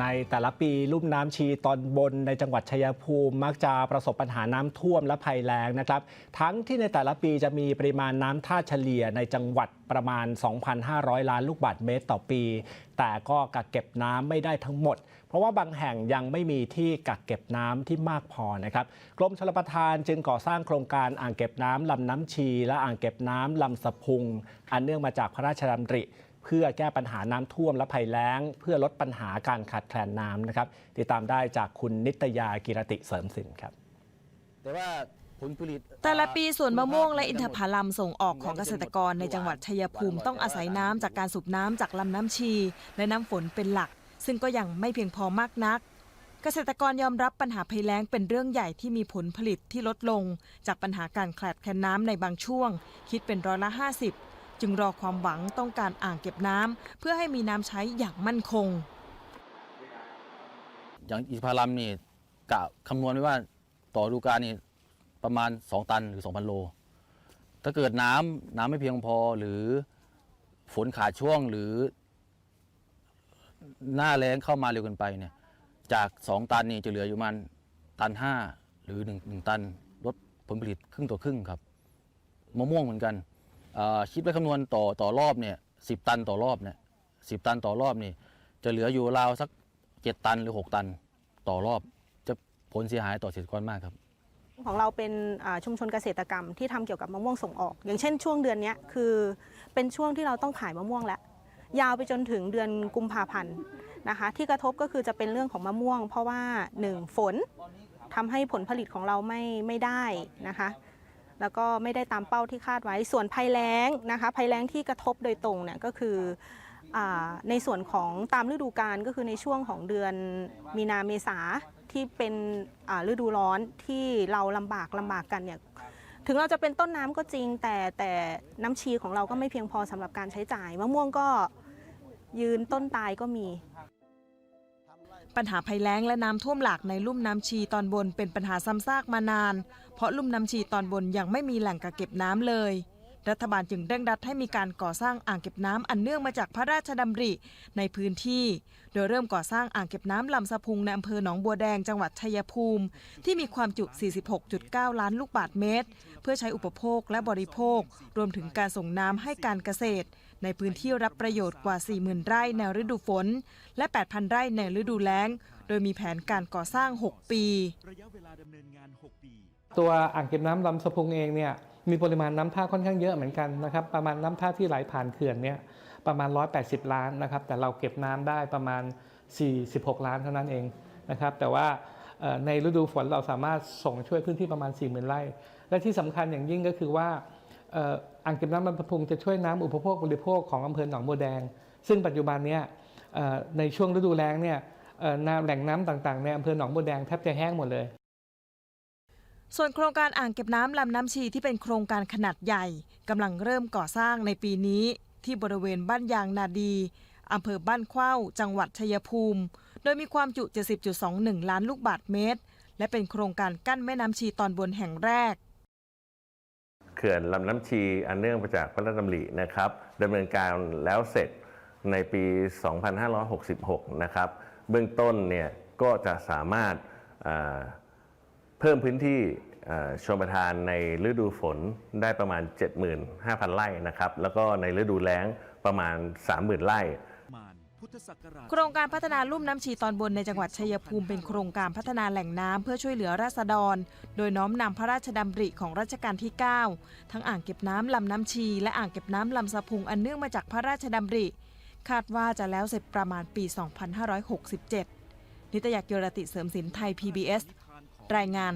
ในแต่ละปีลุ่มน้ำชีตอนบนในจังหวัดชัยภูมิ มักจะประสบปัญหาน้ำท่วมและภัยแล้งนะครับ ทั้งที่ในแต่ละปีจะมีปริมาณน้ำท่าเฉลี่ยในจังหวัดประมาณ 2,500 ล้านลูกบาศก์เมตรต่อปี แต่ก็กักเก็บน้ำไม่ได้ทั้งหมด เพราะว่าบางแห่งยังไม่มีที่กักเก็บน้ำที่มากพอนะครับ กรมชลประทานจึงก่อสร้างโครงการอ่างเก็บน้ำลำน้ำชี และอ่างเก็บน้ำลำสะพุง อันเนื่องมาจากพระราชดำริ เพื่อแก้ปัญหาน้ำท่วมและภัยแล้ง เพื่อลดปัญหาการขาดแคลนน้ำนะครับติดตามได้จากคุณนิตยากิรติเสริมสินครับแต่ว่าผลผลิตแต่ละปีสวนมะม่วงและอินทผลัมส่งออกของเกษตรกรในจังหวัดชัยภูมิต้องอาศัยน้ำจากการสูบน้ำจากลำน้ำชี และน้ำฝนเป็นหลัก ซึ่งก็ยังไม่เพียงพอมากนัก เกษตรกรยอมรับปัญหาภัยแล้งเป็นเรื่องใหญ่ที่มีผลผลิตที่ลดลง จากปัญหาการขาดแคลนน้ำในบางช่วง คิดเป็นร้อยละ 50 จึงรอความหวังต้องการอ่างเก็บน้ำเพื่อให้มีน้ำใช้อย่างมั่นคง อย่างอินทผลัมนี่กะคำนวณไว้ว่าต่อฤดูกาลนี่ประมาณ 2 ตันหรือ 2,000 โล ถ้าเกิดน้ำน้ำไม่เพียงพอหรือฝนขาดช่วงหรือ หน้าแล้งเข้ามาเร็วเกินไปเนี่ยจาก 2 ตันนี่จะเหลืออยู่ประมันตัน 5 หรือ 1 1 ตันลดผลผลิตครึ่งต่อครึ่งครับมะม่วงเหมือนกัน คิดไว้คำนวณต่อต่อรอบเนี่ยสิตันต่อรอบเนี่ยสิตันต่อรอบนี่จะเหลืออยู่ราวสัก7ตันหรือ6ตันต่อรอบ จะผลเสียหายต่อเกษตรกรมากครับ ของเราเป็นชุมชนเกษตรกรรมที่ทำเกี่ยวกับมะม่วงส่งออก อย่างเช่นช่วงเดือนนี้คือเป็นช่วงที่เราต้องขายมะม่วงแล้วยาวไปจนถึงเดือนกุมภาพันธ์นะคะที่กระทบก็คือจะเป็นเรื่องของมะม่วง เพราะว่า 1 ฝนทำให้ผลผลิตของเราไม่ไม่ได้นะคะ แล้วก็ไม่ได้ตามเป้าที่คาดไว้ ส่วนภัยแล้งนะคะภัยแล้งที่กระทบโดยตรงเนี่ยก็คืออในส่วนของตามฤดูกาลก็คือในช่วงของเดือนมีนาเมษาที่เป็นฤดูร้อนที่เราลำบากลำบากกันเนี่ยถึงเราจะเป็นต้นน้ำก็จริง แต่แต่น้ำชีของเราก็ไม่เพียงพอสำหรับการใช้จ่ายมะม่วงก็ยืนต้นตายก็มี ปัญหาภัยแล้งและน้ำท่วมหลากในลุ่มน้ำชีตอนบนเป็นปัญหาซ้ำซากมานาน เพราะลุ่มน้ำชีตอนบนยังไม่มีแหล่งกักเก็บน้ำเลย รัฐบาลจึงเร่งรัดให้มีการก่อสร้างอ่างเก็บน้ำอันเนื่องมาจากพระราชดำริในพื้นที่ โดยเริ่มก่อสร้างอ่างเก็บน้ำลำสะพุงในอำเภอหนองบัวแดงจังหวัดชัยภูมิ ที่มีความจุ 46.9 ล้านลูกบาศก์เมตร เพื่อใช้อุปโภคและบริโภค รวมถึงการส่งน้ำให้การเกษตร ในพื้นที่รับประโยชน์กว่า 40,000 ไร่ในฤดูฝน และ 8,000 ไร่ในฤดูแล้ง โดยมีแผนการก่อสร้าง6ปีระยะเวลาดำเนินงาน6ปี ตัวอ่างเก็บน้ำลำสะพุงเองเนี่ยมีปริมาณน้ำท่าค่อนข้างเยอะเหมือนกันนะครับประมาณน้ำท่าที่ไหลผ่านเขื่อนเนี่ยประมาณ 180 ล้านนะครับแต่เราเก็บน้ำได้ประมาณ 46 ล้านเท่านั้นเองนะครับแต่ว่าในฤดูฝนเราสามารถส่งช่วยพื้นที่ประมาณ 40,000 ไร่ และที่สำคัญอย่างยิ่งก็คือว่า อ่างเก็บน้ำลำสะพุงจะช่วยน้ำอุปโภคบริโภคของอำเภอหนองบัวแดง ซึ่งปัจจุบันเนี่ยในช่วงฤดูแล้งเนี่ยน้ำแหล่งน้ำต่างๆในอำเภอหนองบัวแดงแทบจะแห้งหมดเลย ส่วนโครงการอ่างเก็บน้ำลำน้ำชีที่เป็นโครงการขนาดใหญ่กำลังเริ่มก่อสร้างในปีนี้ ที่บริเวณบ้านยางนาดีอำเภอบ้านเข้าจังหวัดชัยภูมิ โดยมีความจุ 70.21 ล้านลูกบาศก์เมตร และเป็นโครงการกั้นแม่น้ำชีตอนบนแห่งแรก เขื่อนลำน้ำชีอันเนื่องมาจากพระราชดำรินะครับดำเนินการแล้วเสร็จในปี 2566 นะครับเบื้องต้นเนี่ยก็จะสามารถเพิ่มพื้นที่ชลประทานในฤดูฝนได้ประมาณ 75,000 ไร่นะครับ แล้วก็ในฤดูแล้งประมาณ 30,000 ไร่ โครงการพัฒนาลุ่มน้ำชีตอนบนในจังหวัดชัยภูมิเป็นโครงการพัฒนาแหล่งน้ำเพื่อช่วยเหลือราษฎร โดยน้อมนำพระราชดำริของรัชกาลที่ 9 ทั้งอ่างเก็บน้ำลำน้ำชี และอ่างเก็บน้ำลำสะพุงอันเนื่องมาจากพระราชดำริ คาดว่าจะแล้วเสร็จประมาณปี 2567 นิตยากิรติเสริมสินไทย PBS รายงาน